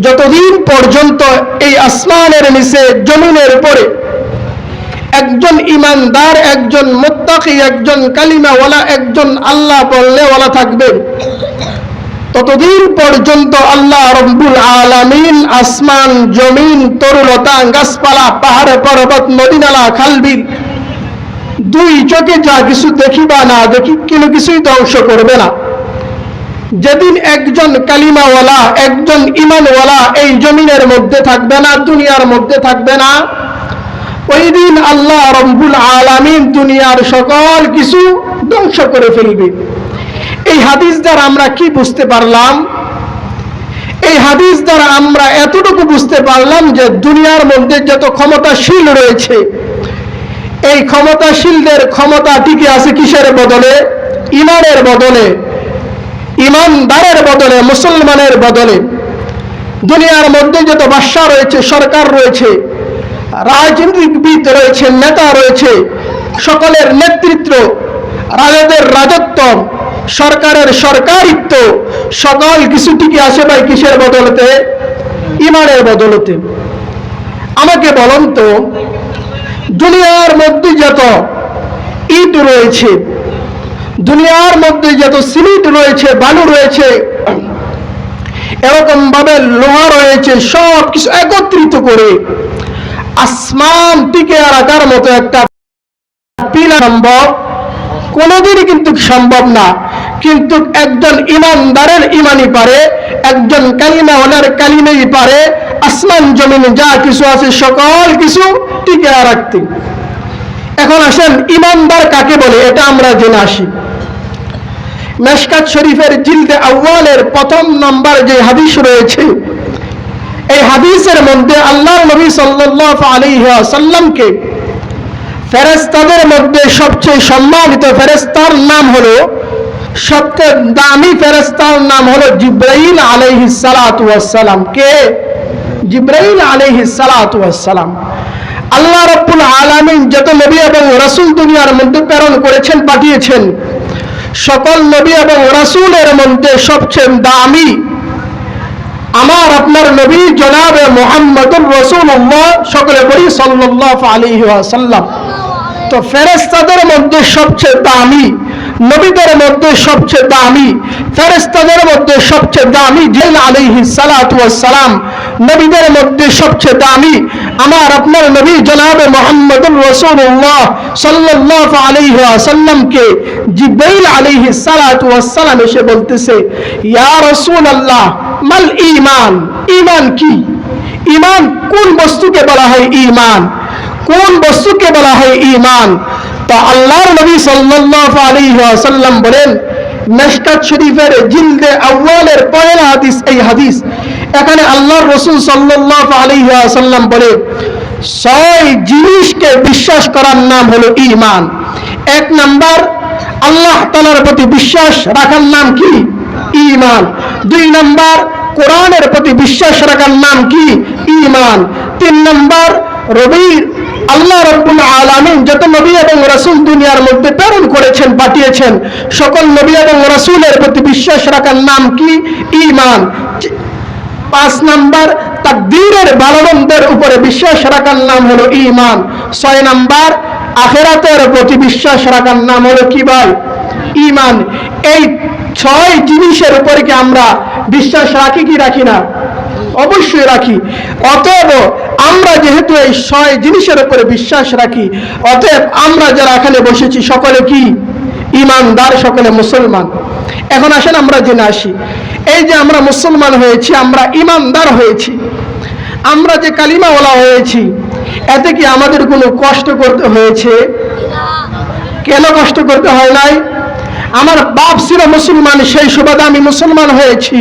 যতদিন পর্যন্ত এই আসমানের নিচে, জমিনের উপরে একজন ইমানদার, একজন মোত্তাকি, একজন কালিমাওয়ালা, একজন আল্লাহ বললেওয়ালা থাকবেন ততদিন পর্যন্ত আল্লাহ রব্বুল আলামিন আসমান, জমিন তরুলতা গাছপালা, পাহাড়ে, পর্বত, নদীনালা, খালবিল, দুই চোখে যা কিছু দেখি বা না দেখি কোনো কিছুই ধ্বংস করবে না। যেদিন একজন কালিমাওয়ালা, একজন ইমানওয়ালা এই জমিনের মধ্যে থাকবে না, দুনিয়ার মধ্যে থাকবে না ওই দিন আল্লাহ রব্বুল আলামিন দুনিয়ার সকল কিছু ধ্বংস করে ফেলবে। এই হাদিস দ্বারা আমরা কি বুঝতে পারলাম? এই হাদিস দ্বারা আমরা এতটুকু বুঝতে পারলাম যে দুনিয়ার মধ্যে যত ক্ষমতাশীল রয়েছে, এই ক্ষমতাশীলদের ক্ষমতা টিকে আছে কিসের বদলে? ইমানের বদলে। ইমানদারের বদলে, মুসলমানের বদলে, দুনিয়ার মধ্যে যত বাদশা রয়েছে, সরকার রয়েছে, রাজনীতিবিদ রয়েছে, নেতা রয়েছে, সকলের নেতৃত্ব, রাজাদের রাজত্ব, সরকারের সরকারিত্ব, সকল কিছু টিকে আসে ভাই কিসের বদলতে? ইমানের বদলতে। আমাকে বলুন তো, দুনিয়ার মধ্যে যত ইট রয়েছে দুনিয়ার মধ্যে যত সিমেন্ট রয়েছে, বালু রয়েছে, এরকম ভাবে লোহা রয়েছে, সব কিছু একত্রিত করে আসমান টিকে রাখার মতো একটা পিলা সম্ভব। কোনোদিনই কিন্তু সম্ভব না। কিন্তু একজন ইমানদারের ইমানই পারে, একজন কালিমা ওনার কালিমেই পারে, আসমান, জমিন যা কিছু আছে, সকল কিছু টিকে রাখতে। এখন আসেন, ইমানদার কাকে বলে? এটা আমরা জেনে আসি। মেশকাত শরীফের জিলদে আউ্বালের প্রথম নম্বর যে হাদিস রয়েছে, এই হাদিসের মধ্যে আল্লাহ নবী সাল্লাল্লাহু আলাইহি সাল্লামকে ফেরেশতাদের মধ্যে সবচেয়ে সম্মানিত ফেরেশতার নাম হলো, সবচেয়ে দামি ফেরেশতার নাম হলো জিব্রাইল আলাইহিস সালাতু ওয়াসসালাম। কে? জিব্রাইল আলাইহিস সালাতু ওয়াসসালাম। আল্লাহ রাব্বুল আলামিন যত নবী এবং রাসূল দুনিয়ার মধ্যে প্রেরণ করেছেন, পাঠিয়েছেন। সকল নবী এবং রাসূলের মধ্যে সবচেয়ে দামি। আমার, আপনার নবী জনাবে মোহাম্মদুর রসুল্লাহ সকলে বলি সাল্লাহ আলী সাল্লাম তো ফেরেস্তাদের মধ্যে সবচেয়ে দামি, নবীদের মধ্যে সবচেয়ে দামি ফেরেস্তাদের মধ্যে সবচেয়ে দামি জেল আলিহি সালাম নবীদের মধ্যে সবচেয়ে দামি আমার আপনার নবী জনাবে মোহাম্মদুর রসুল্লাহ সাল্লাহ আলাইহি সাল্লামকে জিব্রাইল আলাইহি সালাম এসে বলতেছে, ইয়া রসুল আল্লাহ মাল ইমান ইমান কি? ইমান কোন বস্তুকে বলা হয় ইমান কোন বস্তুকে বলা হয় ইমান তা আল্লাহর নবী সাল্লাল্লাহু আলাইহি ওয়াসাল্লাম বলেন, মেশকাত শরীফের জিলদে আউয়ালের পয়লা হাদিস, এই হাদিস এখানে আল্লাহর রসুল সাল্লাল্লাহু আলাইহি ওয়াসাল্লাম বলে, ছয় জিনিসকে বিশ্বাস করার নাম হলো ইমান এক নাম্বার, আল্লাহ তাআলার প্রতি বিশ্বাস রাখার নাম কি? ইমান দুই নাম্বার, কোরআনের প্রতি বিশ্বাস রাখার নাম কি? ইমান তিন নাম্বার, রবির, আল্লাহ রব্বুল আলামিন যত নবী এবং রসুল দুনিয়ার মধ্যে প্রেরণ করেছেন, পাঠিয়েছেন, সকল নবী এবং রসুলের প্রতি বিশ্বাস রাখার নাম কি? ইমান পাঁচ নাম্বার তাকদীরের ভালোমন্দের উপরে বিশ্বাস রাখার নাম হলো ইমান ছয় নাম্বার আখেরাতের প্রতি বিশ্বাস রাখার নাম হলো কি ভাই? ইমান এই ছয় জিনিসের উপরে কি আমরা বিশ্বাস রাখি কি রাখি না? অবশ্যই রাখি। অতএব আমরা যেহেতু এই ছয় জিনিসের উপরে বিশ্বাস রাখি, অতএব আমরা যারা এখানে বসেছি, সকলে কি? ইমানদার সকলে মুসলমান। এখন আসেন আমরা জেনে আসি। এই যে আমরা মুসলমান হয়েছি, আমরা ইমানদার হয়েছি, আমরা যে কালিমাওয়ালা হয়েছি, এতে কি আমাদের কোনো কষ্ট করতে হয়েছে? কেন কষ্ট করতে হয় নাই? আমার বাপ ছিল মুসলমান, সেই সুবাদে আমি মুসলমান হয়েছি।